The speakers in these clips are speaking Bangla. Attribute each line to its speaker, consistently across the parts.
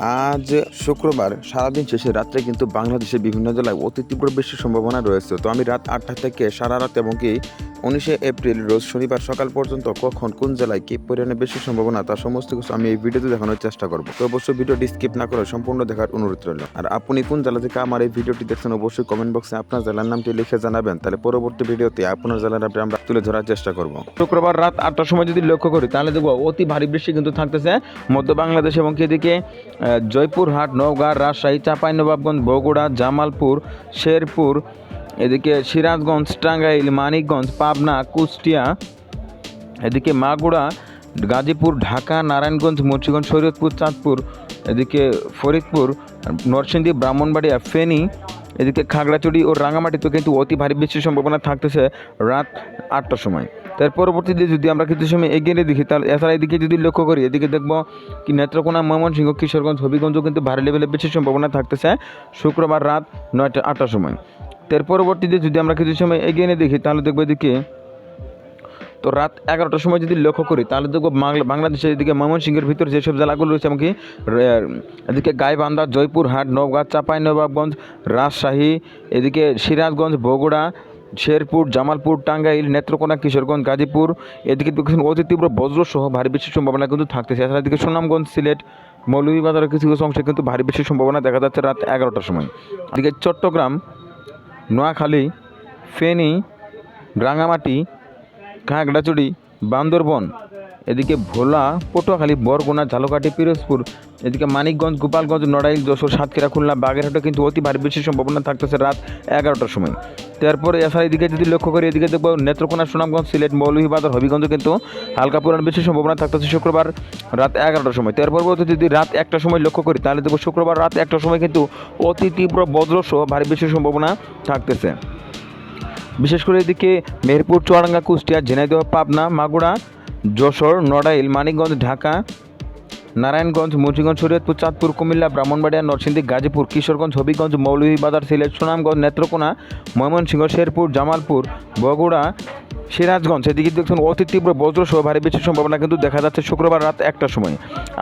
Speaker 1: আজ শুক্রবার, সারাদিন শেষে রাত্রে কিন্তু বাংলাদেশের বিভিন্ন জেলায় অতি তীব্র বৃষ্টির সম্ভাবনা রয়েছে। তো আমি রাত আটটা থেকে সারা রাত এবং কি উনিশে এপ্রিল রোজ শনিবার সকাল পর্যন্ত কখন কোন জেলায় কি পরিমাণে বেশি সম্ভাবনা তার সমস্ত কিছু আমি এই ভিডিওতে দেখানোর চেষ্টা করব। তো অবশ্যই ভিডিওটি স্কিপ না করে সম্পূর্ণ দেখার অনুরোধ রইল। আর আপনি কোন জেলা থেকে আমার এই ভিডিওটি দেখছেন, অবশ্যই কমেন্ট বক্সে আপনার জেলার নামটি লিখে জানাবেন। তাহলে পরবর্তী ভিডিওতে আপনার জেলার নামটি আমরা তুলে ধরার চেষ্টা করব। শুক্রবার রাত আটটার সময় যদি লক্ষ্য করি, তাহলে দেখব অতি ভারী বৃষ্টি কিন্তু থাকতেছে। মধ্য বাংলাদেশ এবং এদিকে জয়পুরহাট নওগাঁ, রাজশাহী চাঁপাইনবাবগঞ্জ বগুড়া, জামালপুর, শেরপুর, এদিকে সিরাজগঞ্জ, টাঙ্গাইল, মানিকগঞ্জ, পাবনা, কুষ্টিয়া, এদিকে মাগুড়া গাজীপুর, ঢাকা, নারায়ণগঞ্জ, মুন্সিগঞ্জ, শরীয়তপুর, চাঁদপুর, এদিকে ফরিদপুর, নরসিংদী, ব্রাহ্মণবাড়িয়া, ফেনী, এদিকে খাগড়াছড়ি ও রাঙামাটিতে কিন্তু অতি ভারী বৃষ্টির সম্ভাবনা থাকতেছে রাত আটটার সময়। তার পরবর্তীতে যদি আমরা কিছু সময় এগিয়ে দেখি, তাহলে এছাড়া এদিকে যদি লক্ষ্য করি, এদিকে দেখব কি নেত্রকোনা, ময়মনসিংহ, কিশোরগঞ্জ, হবিগঞ্জও কিন্তু ভারী লেভেলে বৃষ্টির সম্ভাবনা থাকতেছে শুক্রবার রাত নয়টা আটটার সময়। তার পরবর্তীতে যদি আমরা কিছু সময় এগিয়ে নিয়ে দেখি, তাহলে দেখব এদিকে তো রাত এগারোটার সময় যদি লক্ষ্য করি, তাহলে দেখব বাংলা, বাংলাদেশের এদিকে ময়মনসিংহের ভিতরে যেসব জেলাগুলো রয়েছে, এমনকি এদিকে গাইবান্ধা, জয়পুরহাট, নওগাঁ, চাঁপাইনবাবগঞ্জ, রাজশাহী, এদিকে সিরাজগঞ্জ, বগুড়া শেরপুর, জামালপুর, টাঙ্গাইল, নেত্রকোনা, কিশোরগঞ্জ, গাজীপুর, এদিকে অতি তীব্র বজ্রসহ ভারী বৃষ্টির সম্ভাবনা কিন্তু থাকতেছে। এছাড়া এদিকে সুনামগঞ্জ, সিলেট, মৌলভীবাজারের কিছু কিছু অংশে কিন্তু ভারী বৃষ্টির সম্ভাবনা দেখা যাচ্ছে রাত এগারোটার সময়। এদিকে চট্টগ্রাম, নোয়াখালী, ফেনী রাঙামাটি খাগড়াছড়ি, বান্দরবন, এদিকে ভোলা, পটুয়াখালী, বরগুনা, ঝালকাঠি, পিরোজপুর, এদিকে মানিকগঞ্জ, গোপালগঞ্জ, নড়াইল, যশোর, সাতক্ষীরা, খুলনা, বাগেরহাটে কিন্তু অতি ভারী বৃষ্টির সম্ভাবনা থাকতেছে রাত এগারোটার সময়। তারপরে এছাড়া এদিকে যদি লক্ষ্য করি, এদিকে দেখব নেত্রকোনা সুনামগঞ্জ, সিলেট মৌলভীবাজার হবিগঞ্জ কিন্তু হালকা পুরান বেশি সম্ভাবনা থাকতেছে শুক্রবার রাত এগারোটার সময়। তার পরবর্তী যদি রাত একটার সময় লক্ষ্য করি, তাহলে দেখব শুক্রবার রাত একটার সময় কিন্তু অতি তীব্র বজ্রসহ ভারী বৃষ্টির সম্ভাবনা থাকতেছে। বিশেষ করে এদিকে মেহেরপুর, চুয়াডাঙ্গা, কুষ্টিয়া, ঝিনাইদহ, পাবনা মাগুড়া যশোর, নড়াইল, মানিকগঞ্জ, ঢাকা নারায়ণগঞ্জ, মুন্সিগঞ্জ, শরীয়তপুর, চাঁদপুর, কুমিল্লা, ব্রাহ্মণবাড়িয়া, নরসিংদী, গাজীপুর, কিশোরগঞ্জ, হবিগঞ্জ, মৌলভীবাজার, সিলেট, সুনামগঞ্জ, নেত্রকোনা, ময়মনসিংহ, শেরপুর, জামালপুর, বগুড়া সিরাজগঞ্জ, এদিকে দেখছেন অতি তীব্র বজ্রসহ ভারী বৃষ্টির সম্ভাবনা কিন্তু দেখা যাচ্ছে শুক্রবার রাত একটার সময়।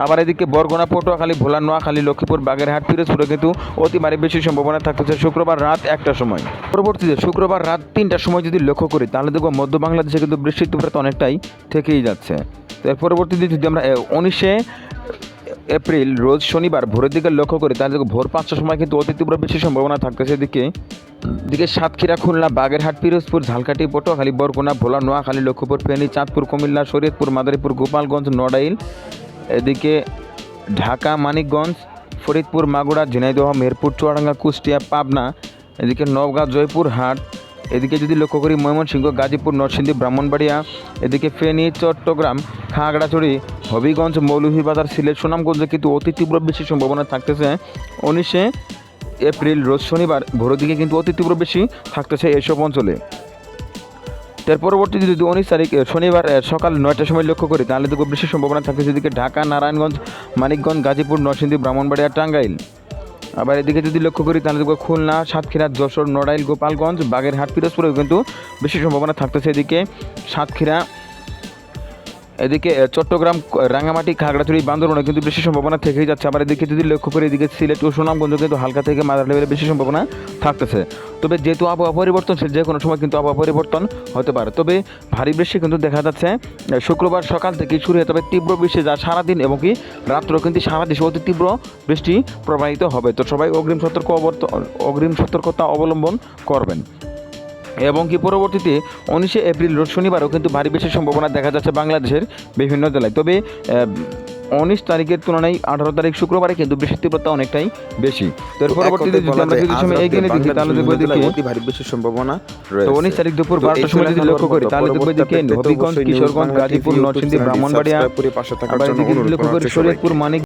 Speaker 1: আবার এদিকে বরগুনা, পটুয়াখালী, ভোলা, নোয়াখালী, লক্ষ্মীপুর, বাগেরহাট, পিরোজপুরে কিন্তু অতি ভারী বৃষ্টির সম্ভাবনা থাকতেছে শুক্রবার রাত একটার সময়। পরবর্তীতে শুক্রবার রাত তিনটার সময় যদি লক্ষ্য করি, তাহলে দেখব মধ্য বাংলাদেশে কিন্তু বৃষ্টির তীব্রতা অনেকটাই থেকেই যাচ্ছে। এর পরবর্তীতে যদি আমরা উনিশে এপ্রিল, রোজ শনিবার ভোরের দিকে লক্ষ্য করে তাহলে ভোর পাঁচটার সময় কিন্তু অতি তীব্র বৃষ্টির সম্ভাবনা থাকতেছে। এদিকে দিকে সাতক্ষীরা, খুলনা, বাগেরহাট, পিরোজপুর, ঝালকাঠি, পটুয়াখালী, বরগুনা, ভোলা, নোয়াখালী, লক্ষ্মীপুর, ফেনী, চাঁদপুর, কুমিল্লা, শরীয়তপুর, মাদারীপুর, গোপালগঞ্জ, নড়াইল, এদিকে ঢাকা, মানিকগঞ্জ, ফরিদপুর মাগুড়া ঝিনাইদহ মেহেরপুর চুয়াডাঙ্গা, কুষ্টিয়া, পাবনা, এদিকে নওগাঁ জয়পুর হাট এদিকে যদি লক্ষ্য করি ময়মনসিংহ, গাজীপুর, নরসিংদী, ব্রাহ্মণবাড়িয়া, এদিকে ফেনী, চট্টগ্রাম, খাগড়াছড়ি, হবিগঞ্জ, মৌলভীবাজার, সিলেট, সুনামগঞ্জে কিন্তু অতি তীব্র বেশি সম্ভাবনা থাকতেছে। উনিশে এপ্রিল, রোজ শনিবার ভোরের দিকে কিন্তু অতি তীব্র বেশি থাকতেছে এসব অঞ্চলে। তার পরবর্তীতে যদি উনিশ তারিখ শনিবার সকাল নয়টার সময় লক্ষ্য করি, তাহলে দেখব বেশি সম্ভাবনা থাকতেছে এদিকে ঢাকা, নারায়ণগঞ্জ, মানিকগঞ্জ, গাজীপুর, নরসিংদী, ব্রাহ্মণবাড়িয়া, টাঙ্গাইল। আবার এদিকে যদি লক্ষ্য করি, তাহলে দেখব খুলনা, সাতক্ষীরা, যশোর, নড়াইল, গোপালগঞ্জ, বাগেরহাট, পিরোজপুরেও কিন্তু বেশি সম্ভাবনা থাকতেছে এদিকে। সাতক্ষীরা এদিকে চট্টগ্রাম রাঙামাটি খাগড়াছড়ি, বান্দরবনে কিন্তু বেশি সম্ভাবনা থেকেই যাচ্ছে। আবার এদিকে যদি লক্ষ্য করি, এদিকে সিলেট ও সুনামগঞ্জ কিন্তু হালকা থেকে মাঝারি লেভেলে বেশি সম্ভাবনা থাকতেছে। তবে যেহেতু আবহাওয়া পরিবর্তনশীল যে কোনো সময় কিন্তু আবহাওয়া পরিবর্তন হতে পারে। তবে ভারী বৃষ্টি কিন্তু দেখা যাচ্ছে শুক্রবার সকাল থেকে শুরু হয়ে তবে তীব্র বৃষ্টি যা সারাদিন এবং কি রাত্র কিন্তু সারা দেশে অতি তীব্র বৃষ্টি প্রবাহিত হবে। তো সবাই অগ্রিম সতর্ক অবর্ত- অগ্রিম সতর্কতা অবলম্বন করবেন। এবং কি পরবর্তীতে উনিশে এপ্রিল রোজ শনিবারও কিন্তু ভারী বৃষ্টির সম্ভাবনা দেখা যাচ্ছে বাংলাদেশের বিভিন্ন জেলায়। তবে উনিশ তারিখের তুলনায় আঠারো তারিখ শুক্রবারে কিন্তু বৃষ্টির তীব্রতা অনেকটাই বেশি। তো এর পরবর্তীতে যদি আমরা কিছু সময় এগিয়ে দেখি তাহলে দেখব ভারী বৃষ্টির সম্ভাবনা। রয়েছে।
Speaker 2: তো উনিশ তারিখ দুপুর বারোটার সময় যদি লক্ষ্য করি তাহলে দেখব হবিগঞ্জ কিশোরগঞ্জ গাজীপুর নরসিংদী ব্রাহ্মণবাড়িয়া লক্ষ্য
Speaker 1: করি
Speaker 2: শরীয়তপুর মানিক